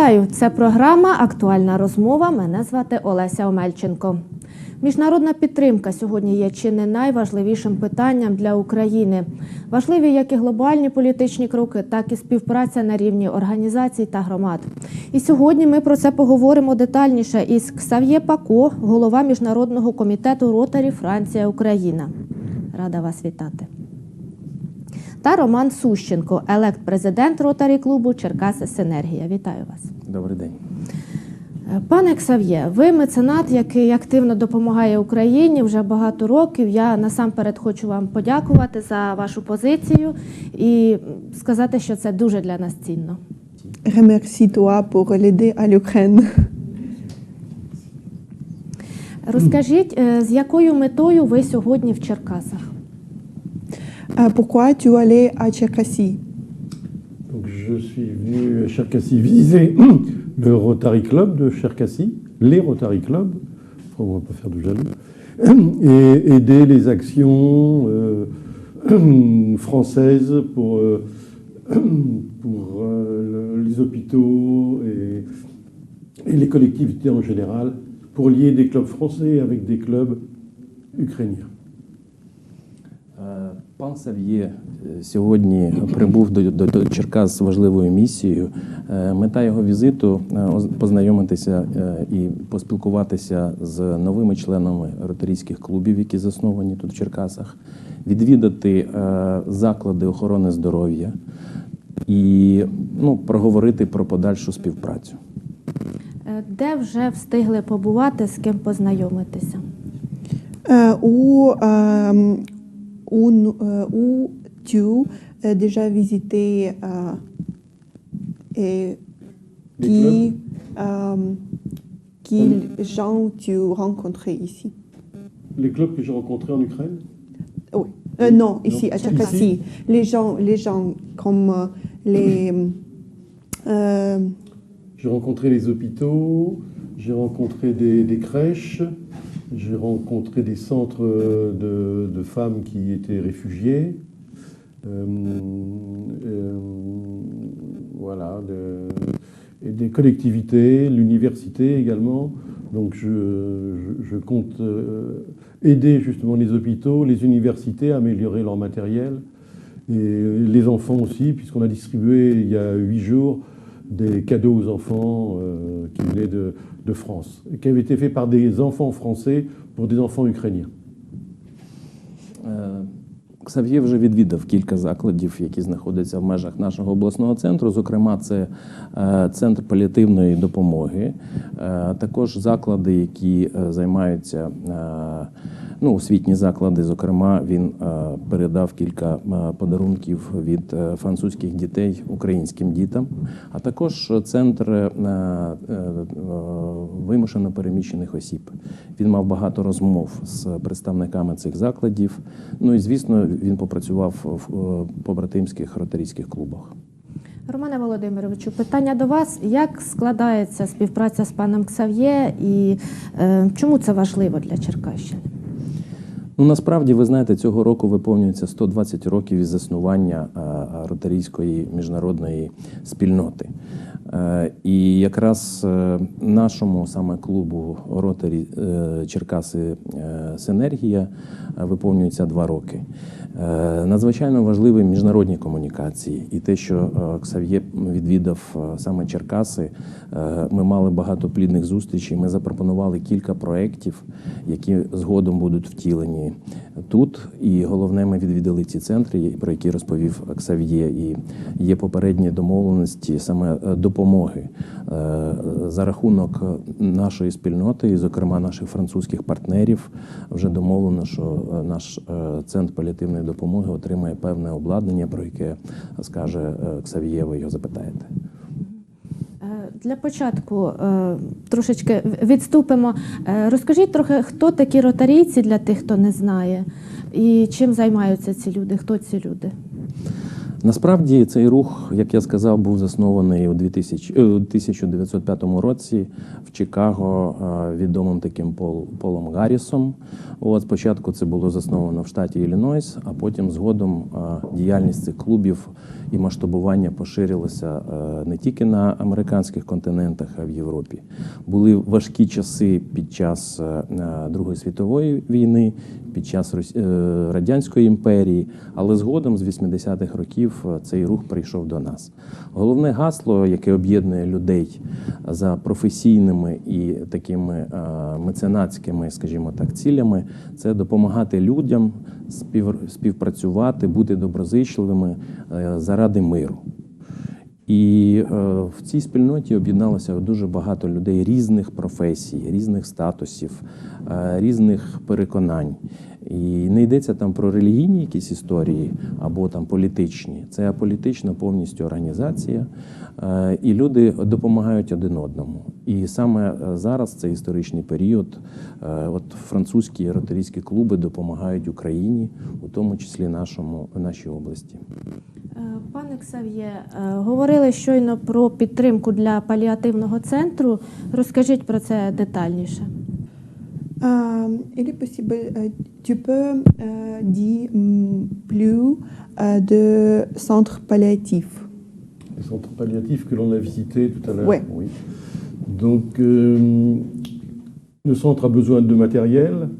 Вітаю! Це програма Актуальна розмова. Мене звати Олеся Омельченко. Міжнародна підтримка сьогодні є чи не найважливішим питанням для України. Важливі як і глобальні політичні кроки, так і співпраця на рівні організацій та громад. І сьогодні ми про це поговоримо детальніше із Ксав'є Пако, голова міжнародного комітету Ротарі Франція Україна. Рада вас вітати. Та Роман Сущенко, елект-президент Ротарі клубу Черкаси Синергія. Вітаю вас. Добрий день. Пане Ксав'є, ви меценат, який активно допомагає Україні вже багато років. Я насамперед хочу вам подякувати за вашу позицію і сказати, що це дуже для нас цінно. Remercie toi pour l'aider à l'Ukraine. Розкажіть, е, з якою метою ви сьогодні в Черкасах? Euh, pourquoi tu allais à Tcherkassy Donc, je suis venu à Cherkassy viser le Rotary Club de Cherkassy, les Rotary Club, on ne va pas faire de jaloux, et aider les actions euh, françaises pour, euh, pour le- les hôpitaux et les collectivités en général, pour lier des clubs français avec des clubs ukrainiens. Е, Пан Сав'є е, сьогодні прибув до, до, до Черкас з важливою місією. Е, Мета його візиту е, познайомитися і поспілкуватися з новими членами ротарійських клубів, які засновані тут в Черкасах, відвідати заклади охорони здоров'я і ну, проговорити про подальшу співпрацю. Де вже встигли побувати, з ким познайомитися? Euh, où, où, nous- euh, tu as déjà visité euh, et qui, euh, qui gens tu rencontrés ici Les clubs que j'ai rencontrés en Ukraine? Oui. Euh, non, ici à. Tcherkassy. Les gens, les gens comme euh, les euh, J'ai rencontré les hôpitaux, j'ai rencontré des, des crèches, j'ai rencontré des centres de, de femmes qui étaient réfugiées. Euh, euh, voilà, et des collectivités, l'université également. Donc je, compte euh, aider justement les hôpitaux, les universités à améliorer leur matériel et les enfants aussi, puisqu'on a distribué il y a huit jours des cadeaux aux enfants euh, qui venaient de, de France, qui avaient été faits par des enfants français pour des enfants ukrainiens. Ксав'є вже відвідав кілька закладів, які знаходяться в межах нашого обласного центру. Зокрема, це е, центр паліативної допомоги, е, також заклади, які е, займаються ну, освітні заклади. Зокрема, він передав кілька подарунків від французьких дітей українським дітам, а також центр вимушено переміщених осіб. Він мав багато розмов з представниками цих закладів. Ну і звісно, він попрацював в е, побратимських ротарійських клубах. Романе Володимировичу, питання до вас: як складається співпраця з паном Ксав'є і е, чому це важливо для Черкащини? Ну насправді, ви знаєте, цього року виповнюється 120 років із заснування е, ротарійської міжнародної спільноти. Е, І якраз е, нашому саме клубу Ротарі е, Черкаси е, Синергія е, виповнюється два роки. Е, Надзвичайно важливі міжнародні комунікації, і те, що е, Ксав'є відвідав е, саме Черкаси, ми мали багато плідних зустрічей. Ми запропонували кілька проєктів, які згодом будуть втілені тут. І головне, ми відвідали ці центри, про які розповів Ксав'є. І є попередні домовленості саме допомоги за рахунок нашої спільноти, і, зокрема, наших французьких партнерів, вже домовлено, що наш центр паліативної допомоги отримає певне обладнання, про яке скаже е, Ксав'є, ви його запитаєте. Е, Для початку е, трошечки відступимо. Розкажіть трохи, хто такі ротарійці для тих, хто не знає, і чим займаються ці люди? Хто ці люди? Насправді цей рух, як я сказав, був заснований у 2000, е, у 1905 році в Чикаго е, відомим таким Пол, Полом Гаррісом. От спочатку це було засновано в штаті Іллінойс, а потім згодом е, діяльність цих клубів і масштабування поширилося е, не тільки на американських континентах, а й в Європі. Були важкі часи під час е, Другої світової війни, під час е, Радянської імперії, але згодом з 80-х років е, цей рух прийшов до нас. Головне гасло, яке об'єднує людей за професійними і такими е, меценатськими, скажімо так, цілями, це допомагати людям співпрацювати, бути доброзичливими е, заради миру. І в цій спільноті об'єдналося дуже багато людей різних професій, різних статусів, різних переконань. І не йдеться там про релігійні якісь історії або там політичні. Це аполітична повністю організація, е, і люди допомагають один одному. І саме е, зараз, цей історичний період, е, от французькі ротарійські клуби допомагають Україні, у тому числі нашому нашій області. Пане Ксав'є, говорили щойно про підтримку для паліативного центру. Розкажіть про це детальніше. Euh, il est possible, euh, tu peux euh, dire mm, plus de centres palliatifs. Les centres palliatifs que l'on a visités tout à l'heure. Ouais. Oui. Donc, le centre a besoin de matériel,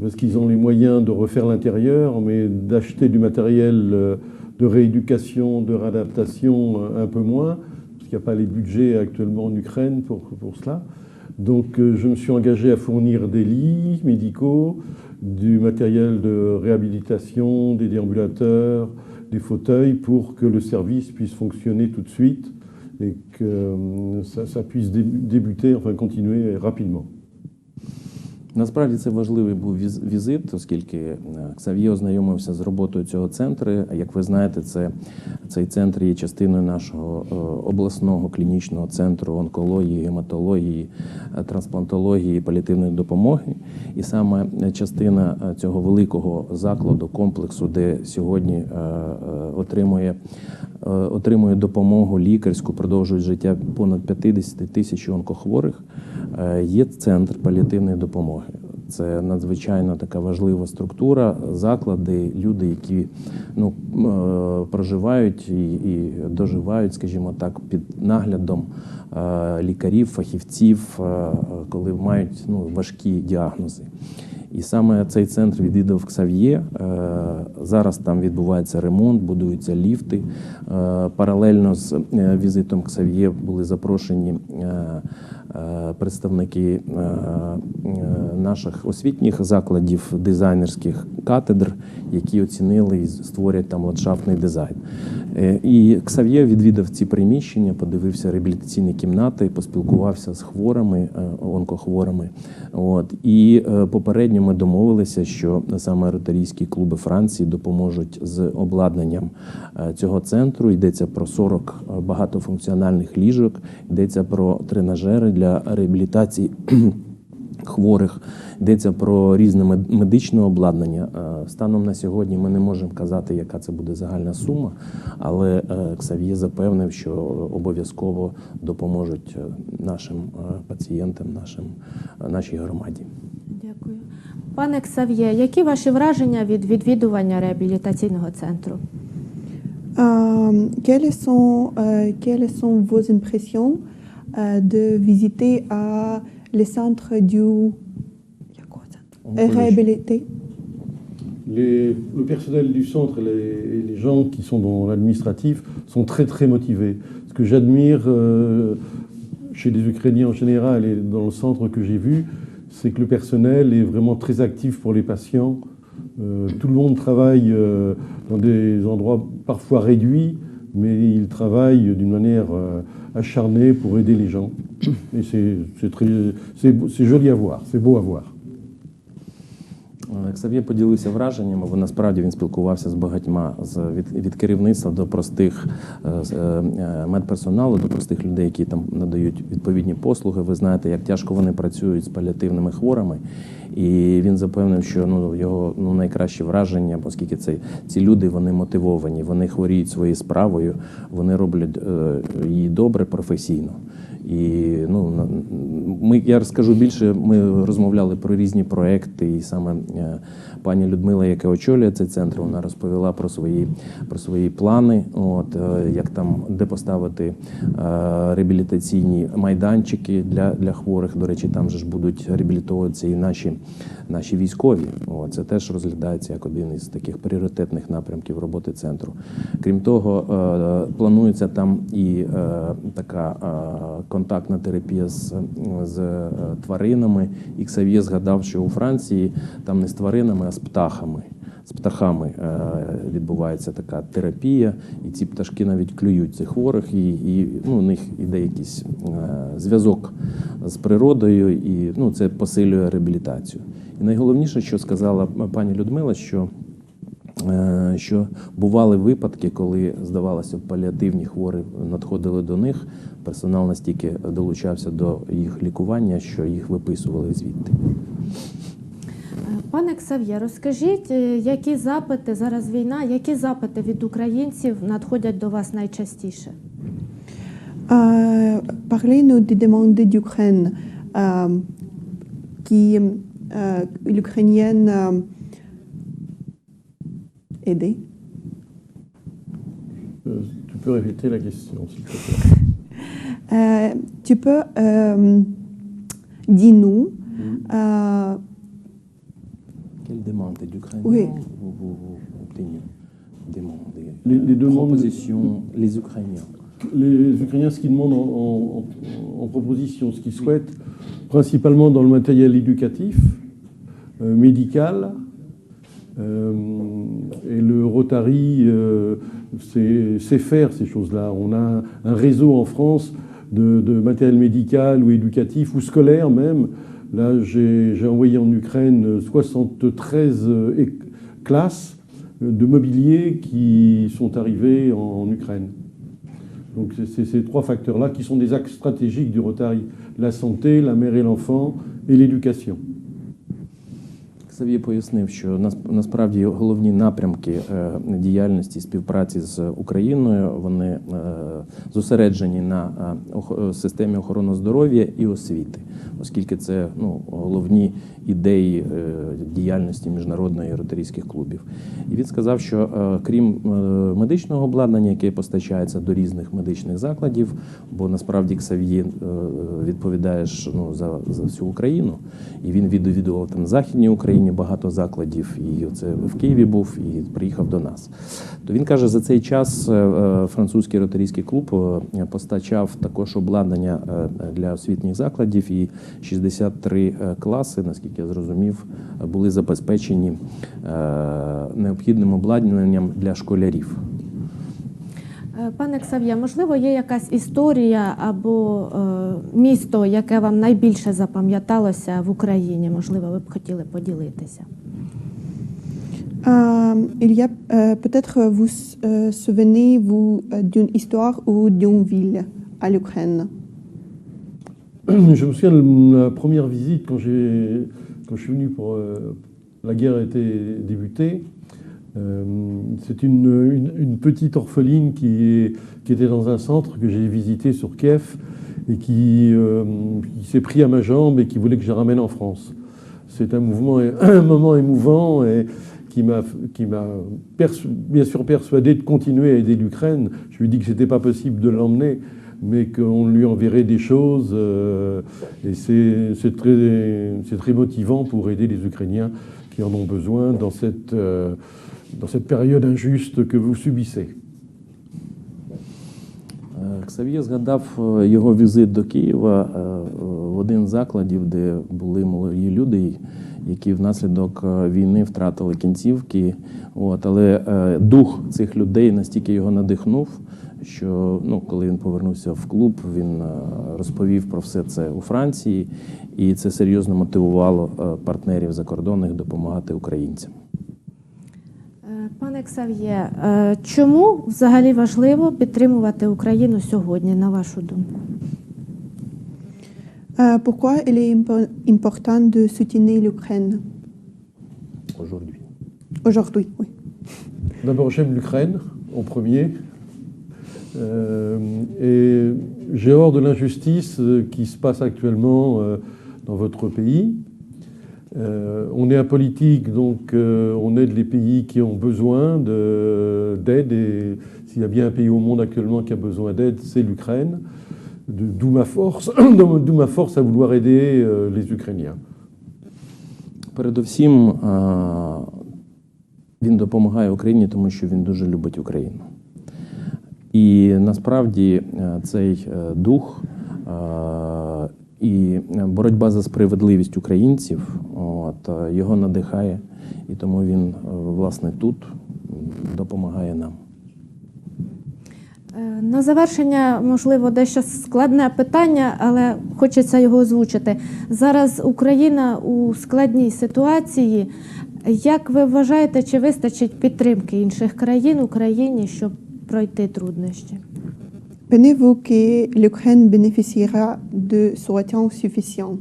parce qu'ils ont les moyens de refaire l'intérieur, mais d'acheter du matériel de rééducation, de réadaptation, un peu moins, parce qu'il n'y a pas les budgets actuellement en Ukraine pour, pour cela. Donc, euh, je me suis engagé à fournir des lits médicaux, du matériel de réhabilitation, des déambulateurs, des fauteuils pour que le service puisse fonctionner tout de suite et que euh, ça, puisse dé- débuter, enfin continuer rapidement. Насправді це важливий був віз- візит, оскільки е, Ксав'є ознайомився з роботою цього центру. Як ви знаєте, це, цей центр є частиною нашого е, обласного клінічного центру онкології, гематології, трансплантології трансплантології, паліативної допомоги. І саме частина е, цього великого закладу, комплексу, де сьогодні е, е, отримує е, отримує допомогу лікарську, продовжують життя понад 50 тисяч онкохворих. Е, Є центр паліативної допомоги. Це надзвичайно така важлива структура, заклади, люди, які ну, е, проживають і, і доживають, скажімо так, під наглядом е, лікарів, фахівців, е, коли мають ну, важкі діагнози. І саме цей центр відвідав Ксав'є. Зараз там відбувається ремонт, будуються ліфти. Паралельно з візитом Ксав'є були запрошені представники е, е, наших освітніх закладів, дизайнерських катедр, які оцінили і створять там ландшафтний дизайн. Е, І Ксав'є відвідав ці приміщення, подивився реабілітаційні кімнати, поспілкувався з хворими, е, онкохворими. От і е, попередньо ми домовилися, що саме ротарійські клуби Франції допоможуть з обладнанням е, цього центру. Йдеться про 40 багатофункціональних ліжок, йдеться про тренажери для реабілітації. Хворих йдеться про різне мед- медичне обладнання. Е, Станом на сьогодні ми не можемо казати, яка це буде загальна сума, але е, Ксав'є запевнив, що обов'язково допоможуть е, нашим пацієнтам, нашим, нашій громаді. Дякую. Пане Ксав'є, які ваші враження від відвідування реабілітаційного центру? Euh, quelles, sont, euh, quelles sont vos impressions de visiter à les centres du il y a quoi, centre Oncologie. réhabilité Les- le personnel du centre et les, gens qui sont dans l'administratif sont très très motivés. Ce que j'admire euh, chez les Ukrainiens en général et dans le centre que j'ai vu, c'est que le personnel est vraiment très actif pour les patients. Euh, tout le monde travaille euh, dans des endroits parfois réduits, mais ils travaillent d'une manière euh, acharnée pour aider les gens. Et c'est joli à voir, c'est beau à voir. Е, Ксав'є поділився враженнями, бо насправді він спілкувався з багатьма з від, від керівництва до простих е, е, медперсоналу, до простих людей, які там надають відповідні послуги. Ви знаєте, як тяжко вони працюють з паліативними хворими. І він запевнив, що ну його ну найкраще враження, оскільки це ці люди вони мотивовані, вони хворіють своєю справою, вони роблять е, її добре професійно. І ну ми я розкажу більше. Ми розмовляли про різні проекти, і саме е, пані Людмила, яка очолює цей центр, вона розповіла про свої про свої плани. От е, як там де поставити е, реабілітаційні майданчики для, для хворих. До речі, там же ж будуть реабілітовуватися і наші, наші військові. От, це теж розглядається як один із таких пріоритетних напрямків роботи центру. Крім того, планується там і така контактна терапія з, з е, тваринами. І Ксав'є згадав, що у Франції там не з тваринами, а з птахами. З птахами е, відбувається така терапія, і ці пташки навіть клюють цих хворих, і, і ну, у них іде якийсь е, зв'язок з природою, і ну, це посилює реабілітацію. І найголовніше, що сказала пані Людмила, що що бували випадки, коли здавалося, паліативні хворі надходили до них. Персонал настільки долучався до їх лікування, що їх виписували звідти. Е, Пане Ксав'є, розкажіть, е, які запити зараз війна, які запити від українців надходять до вас найчастіше? Euh, Parlez-nous des demandes d'Ukraine euh, qui euh, l'Ukrainienne euh, aider. Euh, tu peux répéter la question, s'il te plaît. Euh, tu peux euh, dis-nous euh, Quelle demande d'Ukraine? Oui. vous, vous, vous obtenez Demande, Les- les demandes- propositions, les Ukrainiens. Les Ukrainiens, ce qu'ils demandent en, en- en proposition, ce qu'ils souhaitent, principalement dans le matériel éducatif, euh, médical, euh, et le Rotary euh, sait, faire ces choses-là. On a un réseau en France de, matériel médical ou éducatif ou scolaire même. Là, j'ai envoyé en Ukraine 73 euh, classes de mobilier qui sont arrivées en- en Ukraine. Donc c'est ces trois facteurs-là qui sont des axes stratégiques du Rotary. La santé, la mère et l'enfant et l'éducation. Ксав'є пояснив, що насправді головні напрямки е, діяльності співпраці з Україною вони е, зосереджені на е, системі охорони здоров'я і освіти, оскільки це ну, головні ідеї діяльності міжнародної ротарійських клубів. І він сказав, що крім медичного обладнання, яке постачається до різних медичних закладів, бо насправді Ксав'є е, відповідає ну, за, за всю Україну, і він відвідував там Західній Україні багато закладів, і це в Києві був, і приїхав до нас. То він каже, за цей час е, е, французький ротарійський клуб е, постачав також обладнання для освітніх закладів, і 63 е, класи, наскільки я зрозумів, були забезпечені необхідним обладнанням для школярів. Е, Пане Ксав'є, можливо, є якась історія або е, місто, яке вам найбільше запам'яталося в Україні? Можливо, ви б хотіли поділитися. Euh, il y a euh, peut-être vous euh, souvenez-vous euh, d'une histoire ou d'une ville à l'Ukraine. Je me souviens de la première visite quand, j'ai, quand je suis venu pour. euh, la guerre était débutée. Euh, c'est une, petite orpheline qui, était dans un centre que j'ai visité sur Kiev et qui, euh, qui s'est pris à ma jambe et qui voulait que je la ramène en France. C'est un, mouvement, un moment émouvant et qui m'a, bien sûr persuadé de continuer à aider l'Ukraine. Je lui ai dit que ce n'était pas possible de l'emmener, mais qu'on lui enverrait des choses. euh, et c'est, très, motivant pour aider les Ukrainiens qui en ont besoin dans cette, dans cette période injuste que vous subissez. Е, Ксав'є згадав е, його візит до Києва е, в один з закладів, де були молоді люди, які внаслідок війни втратили кінцівки. От, але дух цих людей настільки його надихнув, що ну, коли він повернувся в клуб, він розповів про все це у Франції, і це серйозно мотивувало партнерів закордонних допомагати українцям. Е, Пане Ксав'є, е, чому взагалі важливо підтримувати Україну сьогодні, на вашу думку? Euh, pourquoi il est impo- important de soutenir l'Ukraine Aujourd'hui. aujourd'hui oui. D'abord, j'aime l'Ukraine en premier. Euh, et j'ai horreur de l'injustice euh, qui se passe actuellement euh, dans votre pays. Euh, on est un politique, donc euh, on aide les pays qui ont besoin de- d'aide. Et s'il y a bien un pays au monde actuellement qui a besoin d'aide, c'est l'Ukraine. De- D'où ma force, d'où ma force à vouloir aider euh, les Ukrainiens. Передусім, а, він допомагає Україні, тому що він дуже любить Україну. І насправді е, цей е, дух е, І боротьба за справедливість українців от, е, його надихає, і тому він е, власне тут допомагає нам. Е, На завершення, можливо, дещо складне питання, але хочеться його озвучити. Зараз Україна у складній ситуації. Як ви вважаєте, чи вистачить підтримки інших країн Україні, щоб пройти труднощі? Pensez-vous que l'Ukraine bénéficiera de soutien suffisant?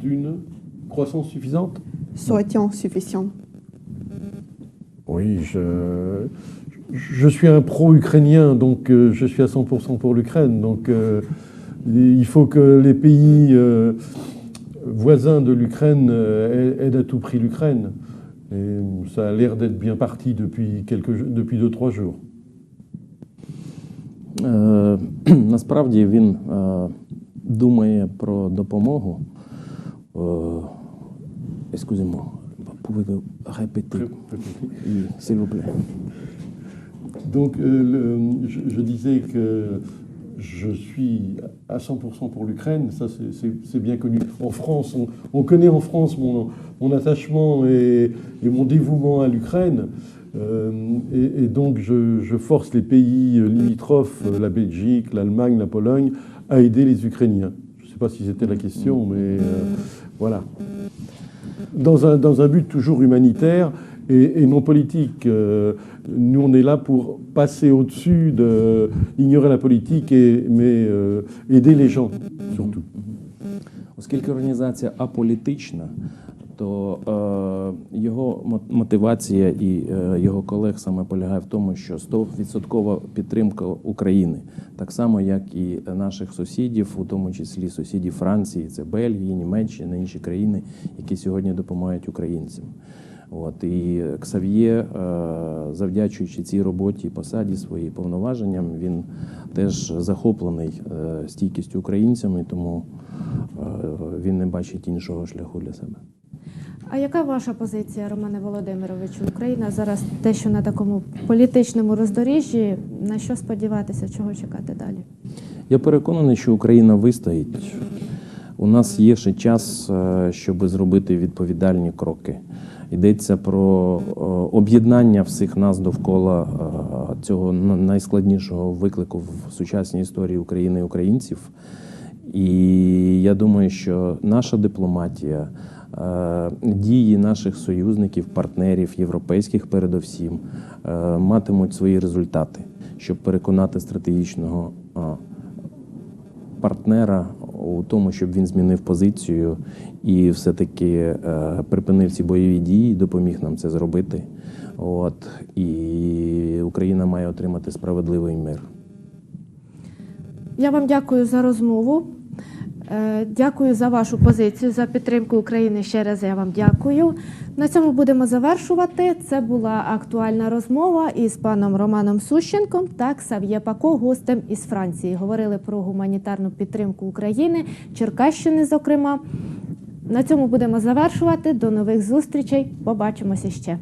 D'une croissance suffisante? Soutien suffisant. Oui, je, je suis un pro-ukrainien, donc euh, je suis à 100% pour l'Ukraine. Donc euh, il faut que les pays euh, voisins de l'Ukraine aident à tout prix l'Ukraine. Et ça a l'air d'être bien parti depuis, quelques, depuis deux, trois jours. Е, Насправді він е, думає про допомогу. Е, Excusez-moi, pouvez-vous répéter, Oui, s'il vous plaît. Donc euh, le- je, je disais que je suis à 100% pour l'Ukraine, ça c'est- c'est c'est bien connu. En France, on, on connaît en France mon, mon attachement et, et mon dévouement à l'Ukraine. Euh, et, et donc je, je force les pays limitrophes, euh, la Belgique, l'Allemagne, la Pologne, à aider les Ukrainiens. Je ne sais pas si c'était la question, mais euh, voilà. Dans un, dans un but toujours humanitaire et, et non politique. Euh, nous, on est là pour passer au-dessus de ignorer la politique, et, mais euh, aider les gens, surtout. Оскільки організація аполітична, то е, його мо- мотивація і е, його колег саме полягає в тому, що 100% підтримка України, так само як і наших сусідів, у тому числі сусідів Франції, це Бельгії, Німеччина, інші країни, які сьогодні допомагають українцям. От і Ксав'є, е, завдячуючи цій роботі, посаді своїй повноваженням, він теж захоплений е, стійкістю українцям, і тому е, він не бачить іншого шляху для себе. А яка ваша позиція, Романе Володимировичу? Україна зараз дещо на такому політичному роздоріжжі. На що сподіватися, чого чекати далі? Я переконаний, що Україна вистоїть. У нас є ще час, е, щоб зробити відповідальні кроки. Йдеться про е, об'єднання всіх нас довкола е, цього найскладнішого виклику в сучасній історії України і українців. І я думаю, що наша дипломатія, дії наших союзників, партнерів, європейських передовсім, е, матимуть свої результати, щоб переконати стратегічного партнера у тому, щоб він змінив позицію і все-таки е, припинив ці бойові дії, допоміг нам це зробити. От і Україна має отримати справедливий мир. Я вам дякую за розмову. Е, Дякую за вашу позицію, за підтримку України. Ще раз я вам дякую. На цьому будемо завершувати. Це була актуальна розмова із паном Романом Сущенком та Ксав'є Пако, гостем із Франції. Говорили про гуманітарну підтримку України, Черкащини, зокрема. На цьому будемо завершувати. До нових зустрічей. Побачимося ще.